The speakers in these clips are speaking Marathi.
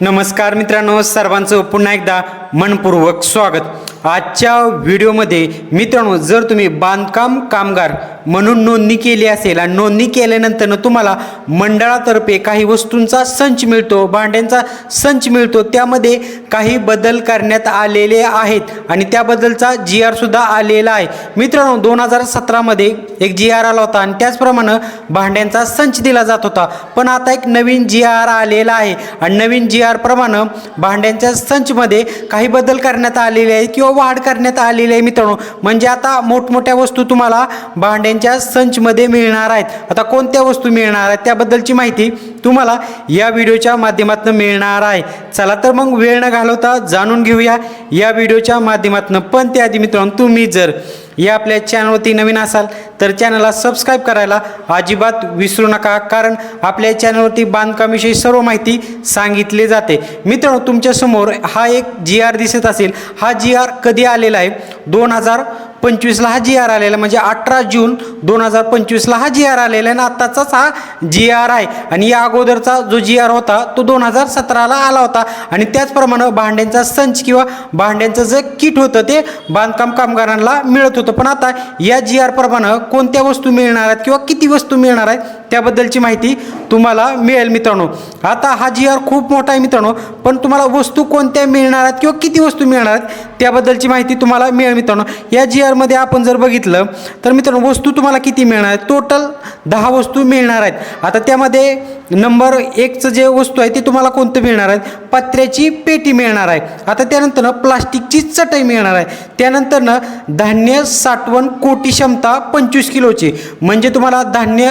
नमस्कार मित्रांनो सर्वांचं पुन्हा एकदा मनपूर्वक स्वागत. आजच्या व्हिडिओमध्ये मित्रांनो जर तुम्ही बांधकाम कामगार म्हणून नोंदणी केली असेल आणि नोंदणी केल्यानंतर तुम्हाला मंडळातर्फे काही वस्तूंचा संच मिळतो भांड्यांचा संच मिळतो. त्यामध्ये काही बदल करण्यात आलेले आहेत आणि त्याबद्दलचा जी आर सुद्धा आलेला आहे. मित्रांनो दोन हजार सतरामध्ये एक जी आर आला होता आणि त्याचप्रमाणे भांड्यांचा संच दिला जात होता. पण आता एक नवीन जी आर आलेला आहे आणि नवीन जी आर प्रमाणे भांड्यांच्या संचमध्ये काही बदल करण्यात आलेले आहे किंवा वाढ करण्यात आलेली आहे मित्रांनो. म्हणजे आता मोठमोठ्या वस्तू तुम्हाला भांड्या भांड्यांच्या संचमध्ये मिळणार आहेत. आता कोणत्या वस्तू मिळणार आहेत त्याबद्दलची माहिती तुम्हाला या व्हिडिओच्या माध्यमातून मिळणार आहे. चला तर मग वेळ न घालवता जाणून घेऊया या व्हिडिओच्या माध्यमातून. पण त्याआधी मित्रांनो तुम्ही जर या आपल्या चॅनलवरती नवीन असाल तर चॅनलला सबस्क्राईब करायला अजिबात विसरू नका. कारण आपल्या चॅनलवरती बांधकामाविषयी सर्व माहिती सांगितली जाते. मित्रांनो तुमच्यासमोर हा एक जी आर दिसत असेल. हा जी आर कधी आलेला आहे? दोन हजार पंचवीसला हा जी आर आलेला म्हणजे अठरा जून दोन हजार पंचवीसला हा जी आर आलेला आहे आणि आत्ताचाच हा जी आर आहे. आणि या अगोदरचा जो जी आर होता तो दोन हजार सतराला आला होता. आणि त्याचप्रमाणे भांड्यांचा संच किंवा भांड्यांचं जे किट होतं ते बांधकाम कामगारांना मिळत होतं. पण आता या जी आर प्रमाणे कोणत्या वस्तू मिळणार आहेत किंवा किती वस्तू मिळणार आहेत त्याबद्दलची माहिती तुम्हाला मिळेल मित्रांनो. आता हा जी आर खूप मोठा आहे मित्रांनो पण तुम्हाला वस्तू कोणत्या मिळणार आहेत किंवा किती वस्तू मिळणार आहेत त्याबद्दलची माहिती तुम्हाला मिळेल मित्रांनो. या जी आरमध्ये आपण जर बघितलं तर मित्रांनो वस्तू तुम्हाला किती मिळणार आहेत? टोटल दहा वस्तू मिळणार आहेत. आता त्यामध्ये नंबर एकचं जे वस्तू आहे ते तुम्हाला कोणतं मिळणार आहे? पत्र्याची पेटी मिळणार आहे. आता त्यानंतरनं प्लास्टिकची चटई मिळणार आहे. त्यानंतरनं धान्य साठवण कोटी क्षमता पंचवीस किलोची. म्हणजे तुम्हाला धान्य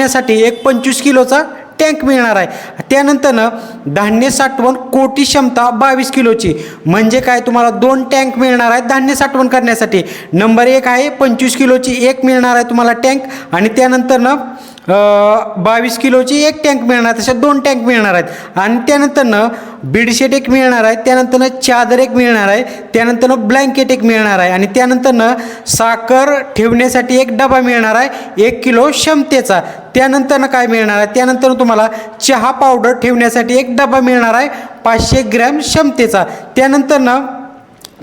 साठवण्यासाठी एक पंचवीस किलोचा टँक मिळणार आहे. त्यानंतरनं धान्य साठवण कोटी क्षमता बावीस किलोची. म्हणजे काय? तुम्हाला दोन टँक मिळणार आहेत धान्य साठवण करण्यासाठी. नंबर एक आहे पंचवीस किलोची एक मिळणार आहे तुम्हाला टँक. आणि त्यानंतरनं बावीस किलोची एक टँक मिळणार तशा दोन टँक मिळणार आहेत. आणि त्यानंतरनं बेडशीट एक मिळणार आहे त्यानंतरनं चादर एक मिळणार आहे त्यानंतरनं ब्लँकेट एक मिळणार आहे आणि त्यानंतरनं साखर ठेवण्यासाठी एक डबा मिळणार आहे एक किलो क्षमतेचा. त्यानंतरनं काय मिळणार आहे? त्यानंतर तुम्हाला चहा पावडर ठेवण्यासाठी एक डबा मिळणार आहे पाचशे ग्रॅम क्षमतेचा. त्यानंतरनं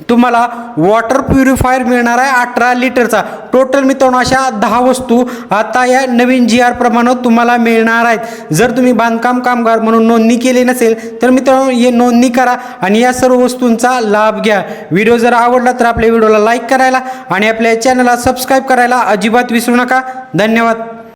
तुम्हाला वॉटर प्युरिफायर मिळणार आहे अठरा लिटरचा. टोटल मित्रांनो अशा दहा वस्तू आता या नवीन जी आर प्रमाणे तुम्हाला मिळणार आहेत. जर तुम्ही बांधकाम कामगार म्हणून नोंदणी केली नसेल तर मित्रांनो हे नोंदणी करा आणि या सर्व वस्तूंचा लाभ घ्या. व्हिडिओ जर आवडला तर आपल्या व्हिडिओला लाईक करायला आणि आपल्या चॅनलला सबस्क्राईब करायला अजिबात विसरू नका. धन्यवाद.